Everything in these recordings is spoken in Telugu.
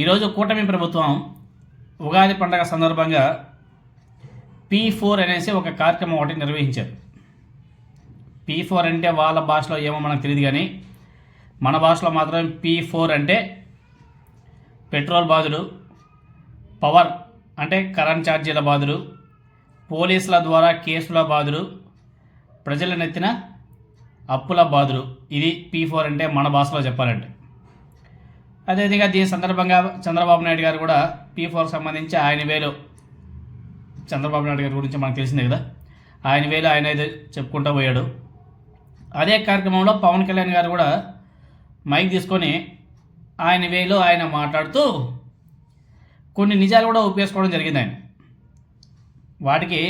ఈరోజు కూటమి ప్రభుత్వం ఉగాది పండగ సందర్భంగా పీ ఫోర్ అనేసి ఒక కార్యక్రమం ఒకటి నిర్వహించారు. పీ ఫోర్ అంటే వాళ్ళ భాషలో ఏమో మనకు తెలియదు కానీ మన భాషలో మాత్రం పీ ఫోర్ అంటే పెట్రోల్ బాధుడు పవర్ అంటే కరెంట్ ఛార్జీల బాధుడు పోలీసుల ద్వారా కేసుల బాధుడు ప్రజల నెత్తిన అప్పుల బాధుడు ఇది పీ ఫోర్ అంటే మన భాషలో చెప్పాలంటే. అదేవిధంగా దీని సందర్భంగా చంద్రబాబు నాయుడు గారు కూడా పీ ఫోర్ సంబంధించి ఆయన వేలు చంద్రబాబు నాయుడు గారి గురించి మనకు తెలిసిందే కదా. ఆయన వేలు ఆయన అయితే చెప్పుకుంటూ పోయాడు. అదే కార్యక్రమంలో పవన్ కళ్యాణ్ గారు కూడా మైక్ తీసుకొని ఆయన వేలో ఆయన మాట్లాడుతూ కొన్ని నిజాలు కూడా ఒప్పేసుకోవడం జరిగింది ఆయన. వాటికి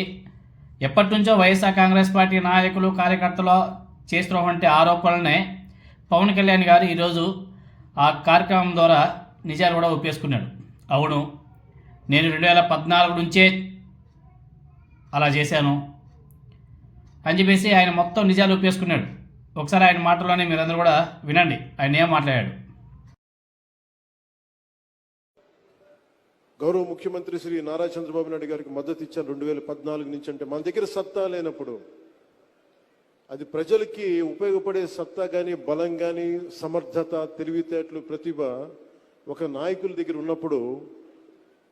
ఎప్పటి నుంచో వైఎస్ఆర్ కాంగ్రెస్ పార్టీ నాయకులు కార్యకర్తలు చేస్తున్నటువంటి ఆరోపణలనే పవన్ కళ్యాణ్ గారు ఈరోజు ఆ కార్యక్రమం ద్వారా నిజాలు కూడా ఒప్పేసుకున్నాడు. అవును నేను రెండు వేల పద్నాలుగు నుంచే అలా చేశాను అని చెప్పేసి ఆయన మొత్తం నిజాలు ఒప్పేసుకున్నాడు. ఒకసారి ఆయన మాటల్లోనే మీరందరూ కూడా వినండి. ఆయన ఏం మాట్లాడాడు? గౌరవ ముఖ్యమంత్రి శ్రీ నారా చంద్రబాబు నాయుడు గారికి మద్దతు ఇచ్చాను. రెండు వేల పద్నాలుగు నుంచి అంటే మన దగ్గర సత్తా లేనప్పుడు అది ప్రజలకి ఉపయోగపడే సత్తా కానీ బలం కానీ సమర్థత తెలివితేటలు ప్రతిభ ఒక నాయకుల దగ్గర ఉన్నప్పుడు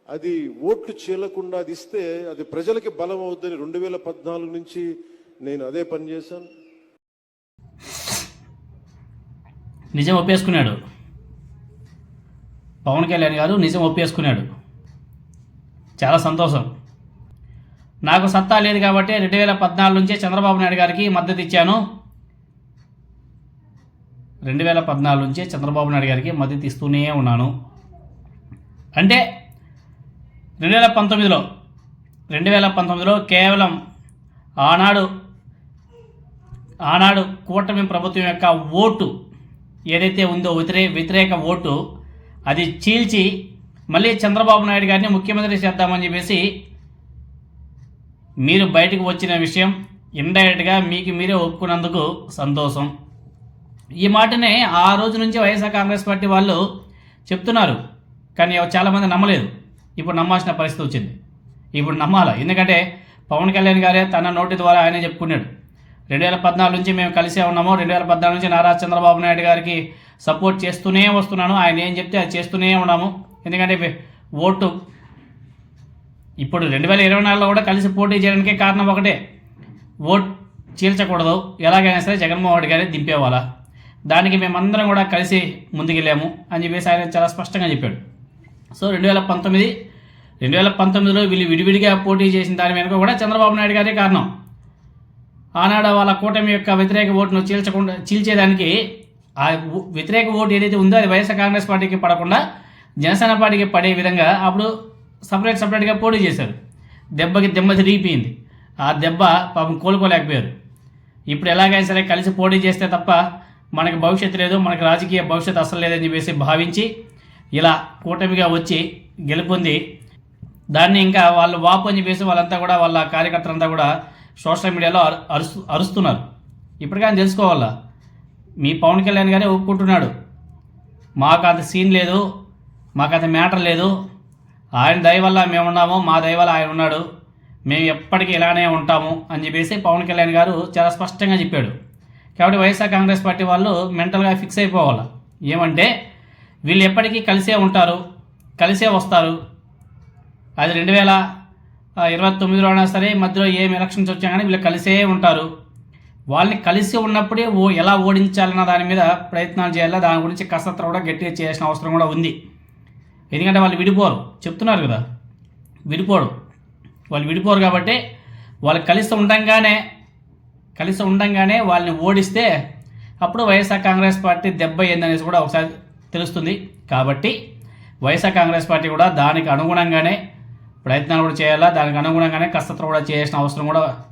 అది ఓట్లు చీలకుండా అది ఇస్తే అది ప్రజలకి బలం అవుద్దని రెండు వేల పద్నాలుగు నుంచి నేను అదే పని చేశాను. నిజం ఒప్పేసుకున్నాడు. పవన్ కళ్యాణ్ గారు నిజం ఒప్పేసుకున్నాడు. చాలా సంతోషం. నాకు సత్తా లేదు కాబట్టి రెండు వేల పద్నాలుగు నుంచే చంద్రబాబు నాయుడు గారికి మద్దతు ఇచ్చాను. రెండు వేల పద్నాలుగు నుంచే చంద్రబాబు నాయుడు గారికి మద్దతు ఇస్తూనే ఉన్నాను. అంటే రెండు వేల పంతొమ్మిదిలో రెండు వేల పంతొమ్మిదిలో కేవలం ఆనాడు ఆనాడు కూటమి ప్రభుత్వం యొక్క ఓటు ఏదైతే ఉందో వ్యతిరే వ్యతిరేక ఓటు అది చీల్చి మళ్ళీ చంద్రబాబు నాయుడు గారిని ముఖ్యమంత్రి చేద్దామని చెప్పేసి మీరు బయటకు వచ్చిన విషయం ఇండైరెక్ట్గా మీకు మీరే ఒప్పుకున్నందుకు సంతోషం. ఈ మాటనే ఆ రోజు నుంచి వైఎస్ఆర్ కాంగ్రెస్ పార్టీ వాళ్ళు చెప్తున్నారు. కానీ చాలామంది నమ్మలేదు. ఇప్పుడు నమ్మాల్సిన పరిస్థితి వచ్చింది. ఇప్పుడు నమ్మాలా? ఎందుకంటే పవన్ కళ్యాణ్ గారే తన నోటి ద్వారా ఆయనే చెప్పుకున్నాడు. రెండు వేల పద్నాలుగు నుంచి మేము కలిసే ఉన్నాము. రెండు వేల పద్నాలుగు నుంచి నారా చంద్రబాబు నాయుడు గారికి సపోర్ట్ చేస్తూనే వస్తున్నాను. ఆయన ఏం చెప్తే అది చేస్తూనే ఉన్నాము. ఎందుకంటే ఓటు ఇప్పుడు రెండు వేల ఇరవై నాలుగులో కూడా కలిసి పోటీ చేయడానికి కారణం ఒకటే. ఓట్ చీల్చకూడదు. ఎలాగైనా సరే జగన్మోహన్ రెడ్డి గారి దింపేవాళ్ళ దానికి మేమందరం కూడా కలిసి ముందుకెళ్ళాము అని చెప్పేసి ఆయన చాలా స్పష్టంగా చెప్పాడు. సో రెండు వేల పంతొమ్మిది రెండు వేల పంతొమ్మిదిలో వీళ్ళు విడివిడిగా పోటీ చేసిన దాని వెనుక కూడా చంద్రబాబు నాయుడు గారే కారణం. ఆనాడు వాళ్ళ కూటమి యొక్క వ్యతిరేక ఓటును చీల్చకుండా చీల్చేదానికి ఆ వ్యతిరేక ఓటు ఏదైతే ఉందో అది వైఎస్ఆర్ కాంగ్రెస్ పార్టీకి పడకుండా జనసేన పార్టీకి పడే విధంగా అప్పుడు సపరేట్ సపరేట్గా పోటీ చేశారు. దెబ్బకి దెబ్బ తిరిగిపోయింది. ఆ దెబ్బ పాపం కోలుకోలేకపోయారు. ఇప్పుడు ఎలాగైనా సరే కలిసి పోటీ చేస్తే తప్ప మనకి భవిష్యత్తు లేదు మనకి రాజకీయ భవిష్యత్తు అసలు లేదని చెప్పేసి భావించి ఇలా కూటమిగా వచ్చి గెలుపొంది దాన్ని ఇంకా వాళ్ళు వాపు అని చెప్పేసి వాళ్ళంతా కూడా వాళ్ళ కార్యకర్తలంతా కూడా సోషల్ మీడియాలో అరు అరుస్తు అరుస్తున్నారు. ఇప్పటికైనా తెలుసుకోవాలా? మీ పవన్ కళ్యాణ్ గారే ఒప్పుకుంటున్నాడు. మాకు అంత సీన్ లేదు మాకు అంత మ్యాటర్ లేదు ఆయన దయ వల్ల మేము ఉన్నాము మా దయ వల్ల ఆయన ఉన్నాడు. మేము ఎప్పటికీ ఇలానే ఉంటాము అని చెప్పేసి పవన్ కళ్యాణ్ గారు చాలా స్పష్టంగా చెప్పాడు. కాబట్టి వైఎస్ఆర్ కాంగ్రెస్ పార్టీ వాళ్ళు మెంటల్గా ఫిక్స్ అయిపోవాలి. ఏమంటే వీళ్ళు ఎప్పటికీ కలిసే ఉంటారు కలిసే వస్తారు. అది రెండు వేల ఇరవై తొమ్మిదిలో అయినా సరే మధ్యలో ఏం ఎలక్షన్స్ వచ్చా కానీ వీళ్ళు కలిసే ఉంటారు. వాళ్ళని కలిసి ఉన్నప్పుడే ఓ ఎలా ఓడించాలన్న దాని మీద ప్రయత్నాలు చేయాలి. దాని గురించి కసరత్తు కూడా గట్టిగా చేయాల్సిన అవసరం కూడా ఉంది. ఎందుకంటే వాళ్ళు విడిపోరు. చెప్తున్నారు కదా. విడిపోరు. వాళ్ళు విడిపోరు కాబట్టి వాళ్ళు కలిసి ఉండంగానే కలిసి ఉండంగానే వాళ్ళని ఓడిస్తే అప్పుడు వైఎస్ఆర్ కాంగ్రెస్ పార్టీ దెబ్బ ఏందనేసి కూడా ఒకసారి తెలుస్తుంది. కాబట్టి వైఎస్ఆర్ కాంగ్రెస్ పార్టీ కూడా దానికి అనుగుణంగానే ప్రయత్నాలు కూడా చేయాలా దానికి అనుగుణంగానే కసరత్తు కూడా చేయాల్సిన అవసరం కూడా